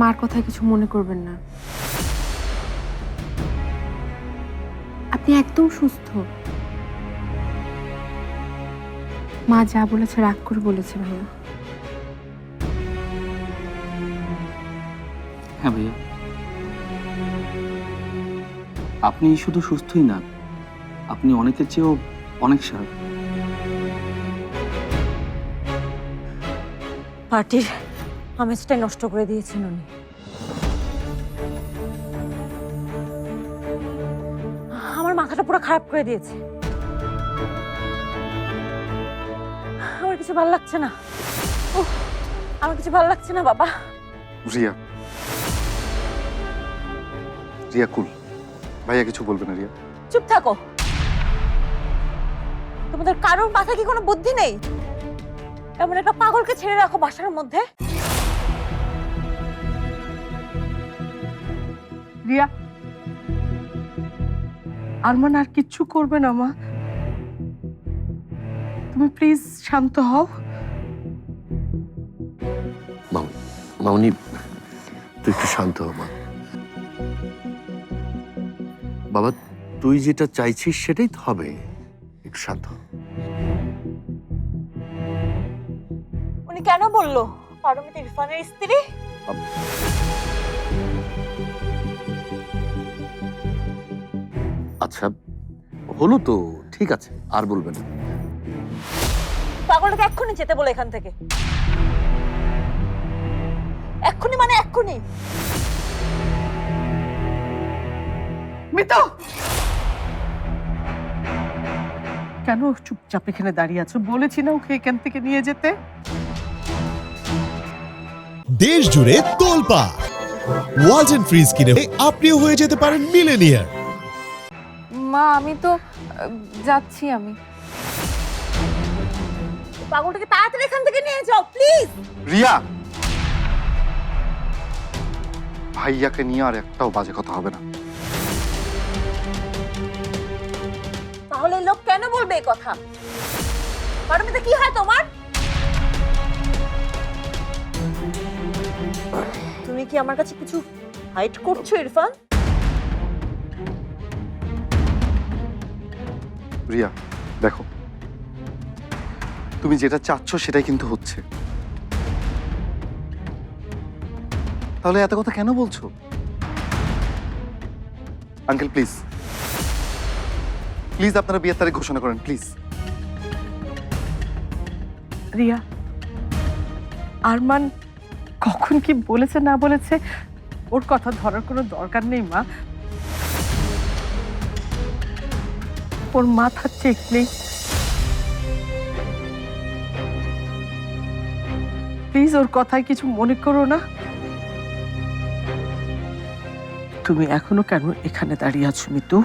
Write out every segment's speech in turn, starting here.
মার কথা কিছু মনে করবেন না। আপনি একদম সুস্থ। মা যা বলেছে রাগ করে বলেছে ভাইয়া। হ্যাঁ ভাইয়া। আপনি শুধু সুস্থই না আপনি অনেকের চেয়েও অনেক সার। পার্টির আমেজটাই নষ্ট করে দিয়েছেন উনি। আমার মাথাটা পুরো খারাপ করে দিয়েছে। আমার কিছু ভালো লাগছে না। আমার কিছু ভালো লাগছে না বাবা। রিয়া। রিয়া কুল। ভাইয়া কিছু বলবে না রিয়া? চুপ থাকো। তোমাদের কারোর মাথায় কি কোনো বুদ্ধি নেই? এমন একটা পাগলকে ছেড়ে রাখো বাসার মধ্যে। রিয়া আরমান আর কিচ্ছু করবে না মা। তুমি প্লিজ শান্ত হও। মামনি মামনি তুই একটু শান্ত হ মা। বাবা তুই যেটা চাইছিস সেটাই তো হবে। একটু শান্ত হ। উনি কেন বলল? পারমিতা ইরফানের স্ত্রী? আচ্ছা হলো তো ঠিক আছে আর বলবেন না। পাগলটাকে এক্ষুনি যেতে বলে এখান থেকে। এক্ষুনি মানে এক্ষুনি। মিতো! কেন চুপচাপ এখানে দাঁড়িয়ে আছো? বলেছি না ওকে এখান থেকে নিয়ে যেতে। দেশ জুড়ে তোলপা ওয়ালটন ফ্রিজ কিনে আপনিও হয়ে যেতে পারেন মিলেনিয়ার। মা আমি তো যাচ্ছি আমি। পাগলটাকে তাড়াতাড়ি এখান থেকে নিয়ে যাও প্লিজ। রিয়া! ভাইয়াকে নিয়ে আর একটাও বাজে কথা হবে না। তাহলে লোক কেন বলবে এই কথা? পারমিতা কি হয় তোমার? তুমি কি আমার কাছে কিছু হাইট করছ ইরফান? রিয়া, দেখো। তুমি যেটা চাচ্ছ সেটাই কিন্তু হচ্ছে। তাহলে এত কথা কেন বলছো? Uncle, please. প্লিজ আপনারা বিয়ের তারিখ ঘোষণা করেন, প্লিজ। রিয়া, আরমান কখন কি বলেছে না বলেছে, ওর কথা ধরার কোনো দরকার নেই, মা। ওর মাথা চেক নেই। প্লিজ ওর কথায় কিছু মনে করো না। তুমি এখনও কেন এখানে দাঁড়িয়ে আছো মিতু?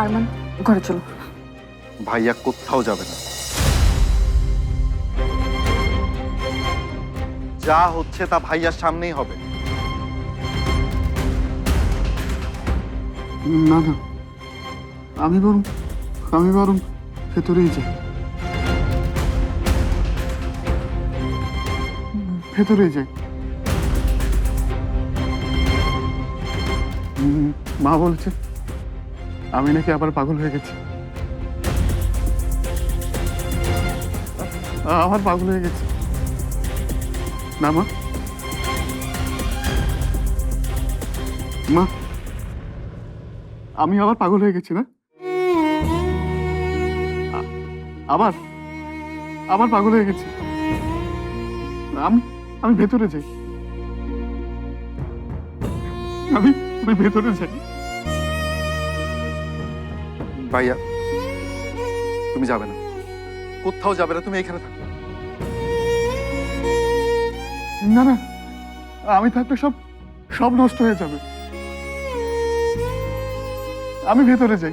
আরমান ঘরে চলো। ভাইয়া কোথাও যাবে না। যা হচ্ছে তা ভাইয়ার সামনেই হবে। না না। আমি বরং আমি বরং ভেতরেই যাই। ভেতরেই যাই। মা বলছে, আমি নাকি আবার পাগল হয়ে গেছি। আবার পাগল হয়ে গেছি। না মা মা আমি আবার পাগল হয়ে গেছি না? আবার আবার পাগল হয়ে গেছি। আমি আমি ভেতরে যাই। আমি আমি ভেতরে যাই। ভাইয়া, তুমি যাবে না। কোথাও যাবে না, তুমি এখানে থাকো। না না। আমি থাকলে সব সব নষ্ট হয়ে যাবে। আমি ভেতরে যাই।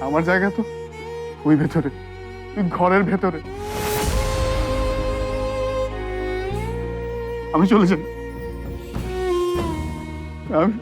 আমার জায়গা তো ওই ভেতরে ঘরের ভেতরে। আমি চলে যাই। আমি